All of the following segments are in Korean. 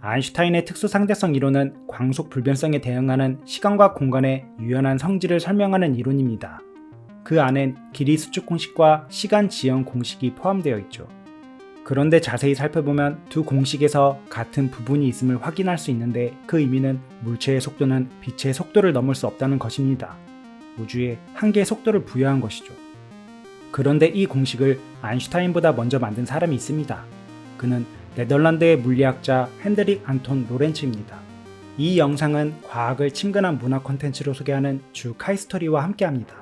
아인슈타인의 특수 상대성 이론은 광속 불변성에 대응하는 시간과 공간의 유연한 성질을 설명하는 이론입니다. 그 안엔 길이 수축 공식과 시간 지연 공식이 포함되어 있죠. 그런데 자세히 살펴보면 두 공식에서 같은 부분이 있음을 확인할 수 있는데 그 의미는 물체의 속도는 빛의 속도를 넘을 수 없다는 것입니다. 우주에 한계의 속도를 부여한 것이죠. 그런데 이 공식을 아인슈타인보다 먼저 만든 사람이 있습니다. 그는 네덜란드의 물리학자 핸드릭 안톤 로렌츠입니다. 이 영상은 과학을 친근한 문화 콘텐츠로 소개하는 주 카이스토리와 함께합니다.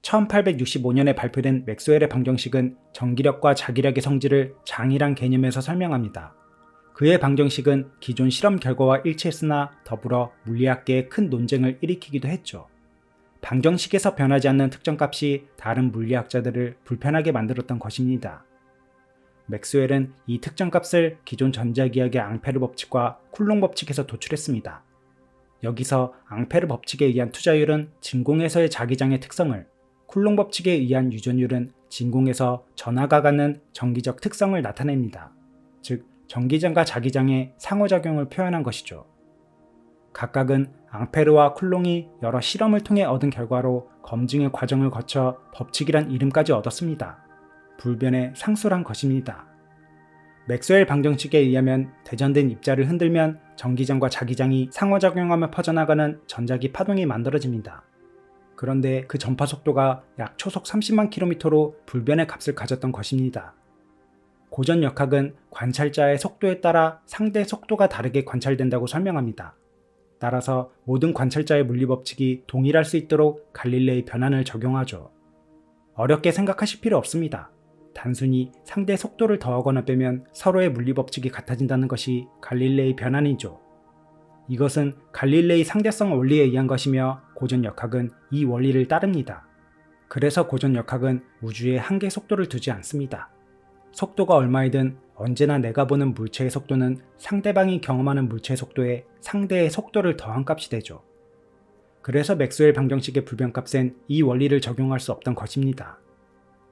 (1865년에) 발표된 맥스웰의 방정식은 전기력과 자기력의 성질을 장이란 개념에서 설명합니다. 그의 방정식은 기존 실험 결과와 일치했으나 더불어 물리학계에 큰 논쟁을 일으키기도 했죠. 방정식에서 변하지 않는 특정 값이 다른 물리학자들을 불편하게 만들었던 것입니다. 맥스웰은 이 특정 값을 기존 전자기학의 앙페르 법칙과 쿨롱 법칙에서 도출했습니다. 여기서 앙페르 법칙에 의한 투자율은 진공에서의 자기장의 특성을, 쿨롱 법칙에 의한 유전율은 진공에서 전하가 갖는 전기적 특성을 나타냅니다. 즉, 전기장과 자기장의 상호작용을 표현한 것이죠. 각각은 앙페르와 쿨롱이 여러 실험을 통해 얻은 결과로 검증의 과정을 거쳐 법칙이란 이름까지 얻었습니다. 불변의 상수란 것입니다. 맥스웰 방정식에 의하면 대전된 입자를 흔들면 전기장과 자기장이 상호작용하며 퍼져나가는 전자기 파동이 만들어집니다. 그런데 그 전파 속도가 약 초속 30만 킬로미터로 불변의 값을 가졌던 것입니다. 고전 역학은 관찰자의 속도에 따라 상대 속도가 다르게 관찰된다고 설명합니다. 따라서 모든 관찰자의 물리 법칙이 동일할 수 있도록 갈릴레이 변환을 적용하죠. 어렵게 생각하실 필요 없습니다. 단순히 상대 속도를 더하거나 빼면 서로의 물리 법칙이 같아진다는 것이 갈릴레이 변환이죠. 이것은 갈릴레이 상대성 원리에 의한 것이며 고전 역학은 이 원리를 따릅니다. 그래서 고전 역학은 우주에 한계 속도를 두지 않습니다. 속도가 얼마이든 언제나 내가 보는 물체의 속도는 상대방이 경험하는 물체의 속도에 상대의 속도를 더한 값이 되죠. 그래서 맥스웰 방정식의 불변값엔 이 원리를 적용할 수 없던 것입니다.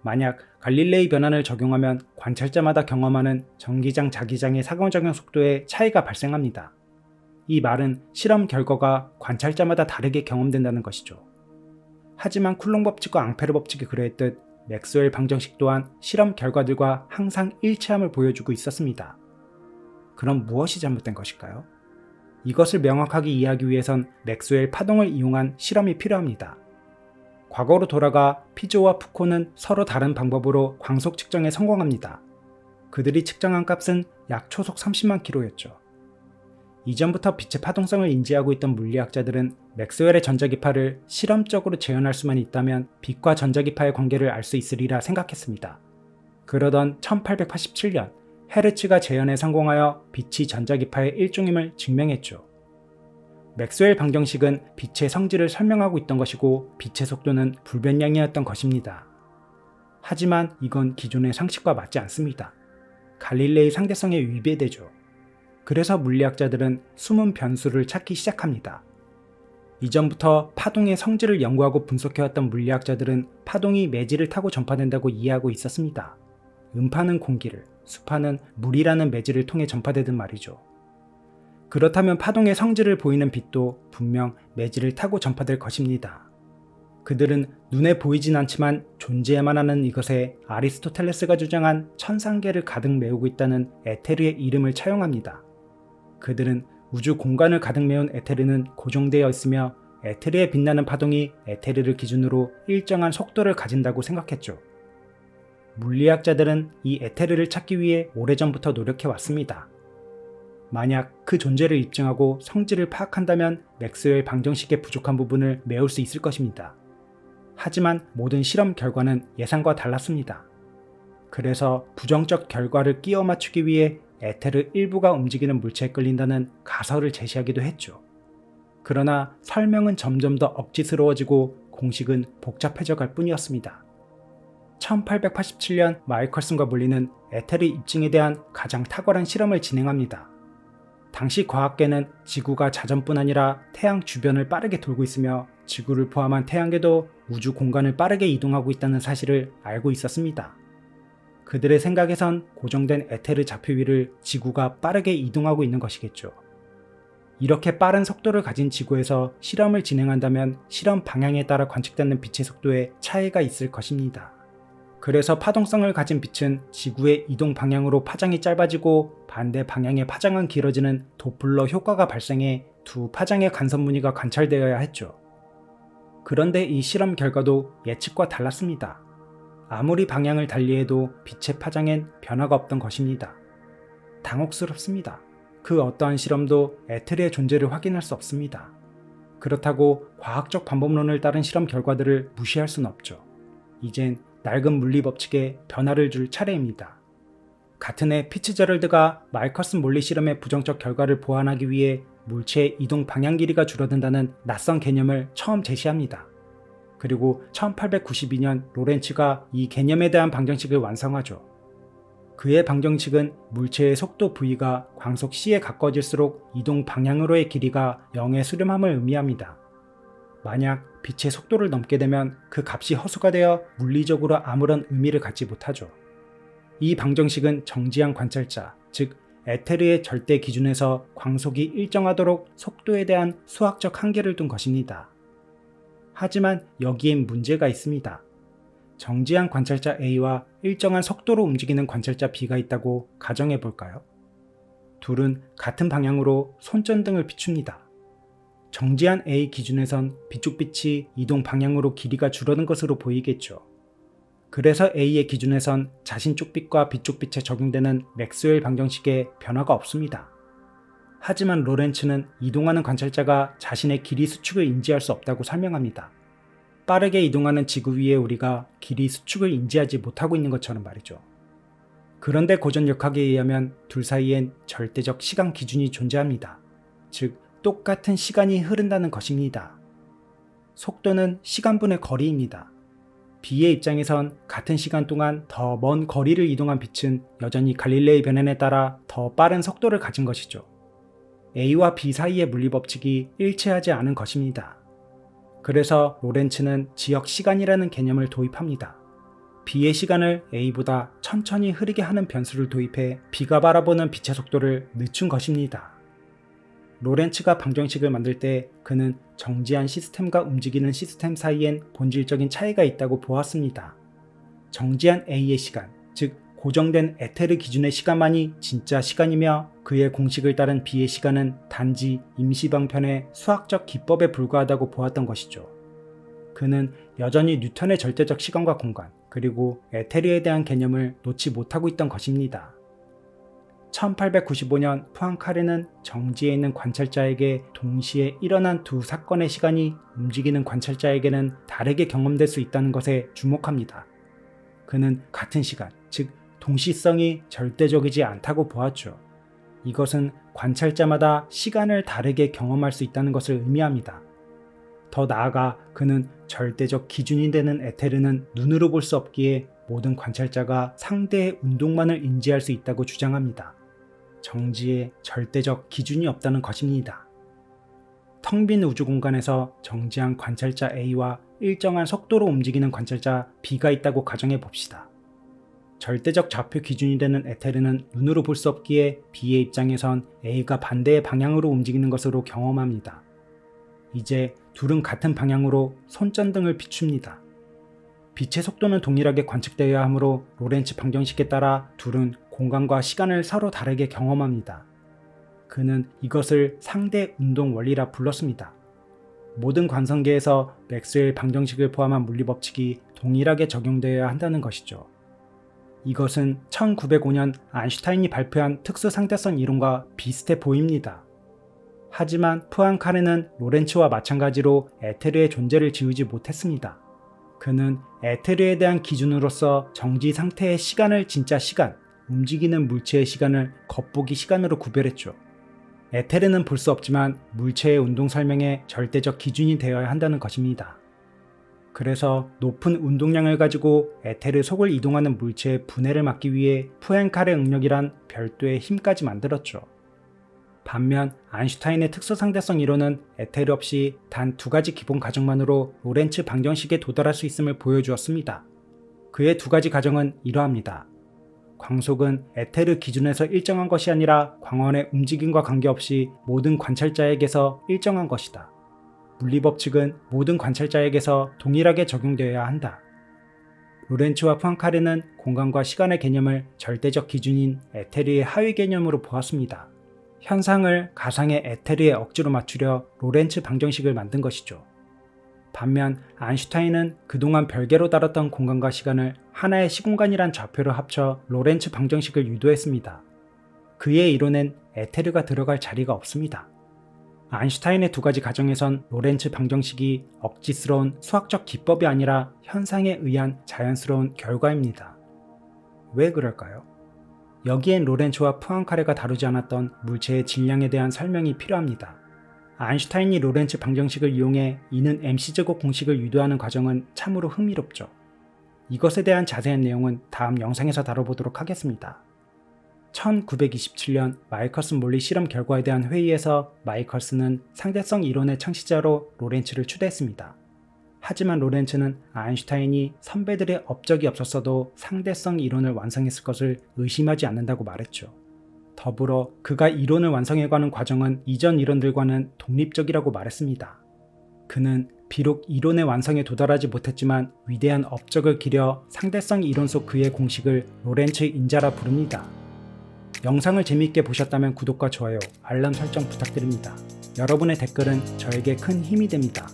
만약 갈릴레이 변환을 적용하면 관찰자마다 경험하는 전기장 자기장의 상호작용 속도에 차이가 발생합니다. 이 말은 실험 결과가 관찰자마다 다르게 경험된다는 것이죠. 하지만 쿨롱 법칙과 앙페르 법칙이 그러했듯 맥스웰 방정식 또한 실험 결과들과 항상 일치함을 보여주고 있었습니다. 그럼 무엇이 잘못된 것일까요? 이것을 명확하게 이해하기 위해선 맥스웰 파동을 이용한 실험이 필요합니다. 과거로 돌아가 피조와 푸코는 서로 다른 방법으로 광속 측정에 성공합니다. 그들이 측정한 값은 약 초속 30만 킬로였죠. 이전부터 빛의 파동성을 인지하고 있던 물리학자들은 맥스웰의 전자기파를 실험적으로 재현할 수만 있다면 빛과 전자기파의 관계를 알 수 있으리라 생각했습니다. 그러던 1887년 헤르츠가 재현에 성공하여 빛이 전자기파의 일종임을 증명했죠. 맥스웰 방정식은 빛의 성질을 설명하고 있던 것이고 빛의 속도는 불변량이었던 것입니다. 하지만 이건 기존의 상식과 맞지 않습니다. 갈릴레이 상대성에 위배되죠. 그래서 물리학자들은 숨은 변수를 찾기 시작합니다. 이전부터 파동의 성질을 연구하고 분석해왔던 물리학자들은 파동이 매질을 타고 전파된다고 이해하고 있었습니다. 음파는 공기를, 수파는 물이라는 매질을 통해 전파되든 말이죠. 그렇다면 파동의 성질을 보이는 빛도 분명 매질을 타고 전파될 것입니다. 그들은 눈에 보이진 않지만 존재해만 하는 이것에 아리스토텔레스가 주장한 천상계를 가득 메우고 있다는 에테르의 이름을 차용합니다. 그들은 우주 공간을 가득 메운 에테르는 고정되어 있으며 에테르에 빛나는 파동이 에테르를 기준으로 일정한 속도를 가진다고 생각했죠. 물리학자들은 이 에테르를 찾기 위해 오래전부터 노력해 왔습니다. 만약 그 존재를 입증하고 성질을 파악한다면 맥스웰 방정식의 부족한 부분을 메울 수 있을 것입니다. 하지만 모든 실험 결과는 예상과 달랐습니다. 그래서 부정적 결과를 끼워 맞추기 위해 에테르 일부가 움직이는 물체에 끌린다는 가설을 제시하기도 했죠. 그러나 설명은 점점 더 억지스러워지고 공식은 복잡해져 갈 뿐이었습니다. 1887년 마이컬슨과 물리는 에테르 입증에 대한 가장 탁월한 실험을 진행합니다. 당시 과학계는 지구가 자전뿐 아니라 태양 주변을 빠르게 돌고 있으며 지구를 포함한 태양계도 우주 공간을 빠르게 이동하고 있다는 사실을 알고 있었습니다. 그들의 생각에선 고정된 에테르 좌표 위를 지구가 빠르게 이동하고 있는 것이겠죠. 이렇게 빠른 속도를 가진 지구에서 실험을 진행한다면 실험 방향에 따라 관측되는 빛의 속도에 차이가 있을 것입니다. 그래서 파동성을 가진 빛은 지구의 이동 방향으로 파장이 짧아지고 반대 방향의 파장은 길어지는 도플러 효과가 발생해 두 파장의 간섭 무늬가 관찰되어야 했죠. 그런데 이 실험 결과도 예측과 달랐습니다. 아무리 방향을 달리해도 빛의 파장엔 변화가 없던 것입니다. 당혹스럽습니다. 그 어떠한 실험도 에테르의 존재를 확인할 수 없습니다. 그렇다고 과학적 방법론을 따른 실험 결과들을 무시할 수는 없죠. 이젠 낡은 물리 법칙에 변화를 줄 차례입니다. 같은 해 피츠제럴드가 마이커슨 몰리 실험의 부정적 결과를 보완하기 위해 물체의 이동 방향 길이가 줄어든다는 낯선 개념을 처음 제시합니다. 그리고 1892년 로렌츠가 이 개념에 대한 방정식을 완성하죠. 그의 방정식은 물체의 속도 v가 광속 c에 가까워질수록 이동 방향으로의 길이가 0의 수렴함을 의미합니다. 만약 빛의 속도를 넘게 되면 그 값이 허수가 되어 물리적으로 아무런 의미를 갖지 못하죠. 이 방정식은 정지한 관찰자, 즉 에테르의 절대 기준에서 광속이 일정하도록 속도에 대한 수학적 한계를 둔 것입니다. 하지만 여기엔 문제가 있습니다. 정지한 관찰자 A와 일정한 속도로 움직이는 관찰자 B가 있다고 가정해 볼까요? 둘은 같은 방향으로 손전등을 비춥니다. 정지한 A 기준에선 비쪽빛이 이동 방향으로 길이가 줄어든 것으로 보이겠죠. 그래서 A의 기준에선 자신 쪽빛과 B쪽빛에 적용되는 맥스웰 방정식에 변화가 없습니다. 하지만 로렌츠는 이동하는 관찰자가 자신의 길이 수축을 인지할 수 없다고 설명합니다. 빠르게 이동하는 지구 위에 우리가 길이 수축을 인지하지 못하고 있는 것처럼 말이죠. 그런데 고전역학에 의하면 둘 사이엔 절대적 시간 기준이 존재합니다. 즉, 똑같은 시간이 흐른다는 것입니다. 속도는 시간분의 거리입니다. B의 입장에선 같은 시간 동안 더 먼 거리를 이동한 빛은 여전히 갈릴레이 변환에 따라 더 빠른 속도를 가진 것이죠. A와 B 사이의 물리법칙이 일치하지 않은 것입니다. 그래서 로렌츠는 지역 시간이라는 개념을 도입합니다. B의 시간을 A보다 천천히 흐르게 하는 변수를 도입해 B가 바라보는 빛의 속도를 늦춘 것입니다. 로렌츠가 방정식을 만들 때 그는 정지한 시스템과 움직이는 시스템 사이엔 본질적인 차이가 있다고 보았습니다. 정지한 A의 시간, 즉 고정된 에테르 기준의 시간만이 진짜 시간이며 그의 공식을 따른 B의 시간은 단지 임시방편의 수학적 기법에 불과하다고 보았던 것이죠. 그는 여전히 뉴턴의 절대적 시간과 공간, 그리고 에테르에 대한 개념을 놓지 못하고 있던 것입니다. 1895년 푸앙카레는 정지에 있는 관찰자에게 동시에 일어난 두 사건의 시간이 움직이는 관찰자에게는 다르게 경험될 수 있다는 것에 주목합니다. 그는 같은 시간, 즉 동시성이 절대적이지 않다고 보았죠. 이것은 관찰자마다 시간을 다르게 경험할 수 있다는 것을 의미합니다. 더 나아가 그는 절대적 기준이 되는 에테르는 눈으로 볼 수 없기에 모든 관찰자가 상대의 운동만을 인지할 수 있다고 주장합니다. 정지에 절대적 기준이 없다는 것입니다. 텅 빈 우주 공간에서 정지한 관찰자 A와 일정한 속도로 움직이는 관찰자 B가 있다고 가정해 봅시다. 절대적 좌표 기준이 되는 에테르는 눈으로 볼 수 없기에 B의 입장에선 A가 반대의 방향으로 움직이는 것으로 경험합니다. 이제 둘은 같은 방향으로 손전등을 비춥니다. 빛의 속도는 동일하게 관측되어야 하므로 로렌츠 방정식에 따라 둘은 공간과 시간을 서로 다르게 경험합니다. 그는 이것을 상대 운동 원리라 불렀습니다. 모든 관성계에서 맥스웰 방정식을 포함한 물리 법칙이 동일하게 적용되어야 한다는 것이죠. 이것은 1905년 아인슈타인이 발표한 특수 상대성 이론과 비슷해 보입니다. 하지만 푸앙카레는 로렌츠와 마찬가지로 에테르의 존재를 지우지 못했습니다. 그는 에테르에 대한 기준으로서 정지 상태의 시간을 진짜 시간, 움직이는 물체의 시간을 겉보기 시간으로 구별했죠. 에테르는 볼 수 없지만 물체의 운동 설명에 절대적 기준이 되어야 한다는 것입니다. 그래서 높은 운동량을 가지고 에테르 속을 이동하는 물체의 분해를 막기 위해 푸엔칼의 응력이란 별도의 힘까지 만들었죠. 반면 아인슈타인의 특수 상대성 이론은 에테르 없이 단 두 가지 기본 가정만으로 로렌츠 방정식에 도달할 수 있음을 보여주었습니다. 그의 두 가지 가정은 이러합니다. 광속은 에테르 기준에서 일정한 것이 아니라 광원의 움직임과 관계없이 모든 관찰자에게서 일정한 것이다. 물리 법칙은 모든 관찰자에게서 동일하게 적용되어야 한다. 로렌츠와 푸앙카레는 공간과 시간의 개념을 절대적 기준인 에테르의 하위 개념으로 보았습니다. 현상을 가상의 에테르에 억지로 맞추려 로렌츠 방정식을 만든 것이죠. 반면 아인슈타인은 그동안 별개로 다뤘던 공간과 시간을 하나의 시공간이란 좌표로 합쳐 로렌츠 방정식을 유도했습니다. 그의 이론엔 에테르가 들어갈 자리가 없습니다. 아인슈타인의 두 가지 가정에선 로렌츠 방정식이 억지스러운 수학적 기법이 아니라 현상에 의한 자연스러운 결과입니다. 왜 그럴까요? 여기엔 로렌츠와 푸앙카레가 다루지 않았던 물체의 질량에 대한 설명이 필요합니다. 아인슈타인이 로렌츠 방정식을 이용해 이는 mc제곱 공식을 유도하는 과정은 참으로 흥미롭죠. 이것에 대한 자세한 내용은 다음 영상에서 다뤄보도록 하겠습니다. 1927년 마이컬슨 몰리 실험 결과에 대한 회의에서 마이컬슨은 상대성 이론의 창시자로 로렌츠를 추대했습니다. 하지만 로렌츠는 아인슈타인이 선배들의 업적이 없었어도 상대성 이론을 완성했을 것을 의심하지 않는다고 말했죠. 더불어 그가 이론을 완성해가는 과정은 이전 이론들과는 독립적이라고 말했습니다. 그는 비록 이론의 완성에 도달하지 못했지만 위대한 업적을 기려 상대성 이론 속 그의 공식을 로렌츠 인자라 부릅니다. 영상을 재미있게 보셨다면 구독과 좋아요, 알람 설정 부탁드립니다. 여러분의 댓글은 저에게 큰 힘이 됩니다.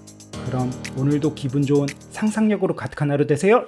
그럼 오늘도 기분 좋은 상상력으로 가득한 하루 되세요!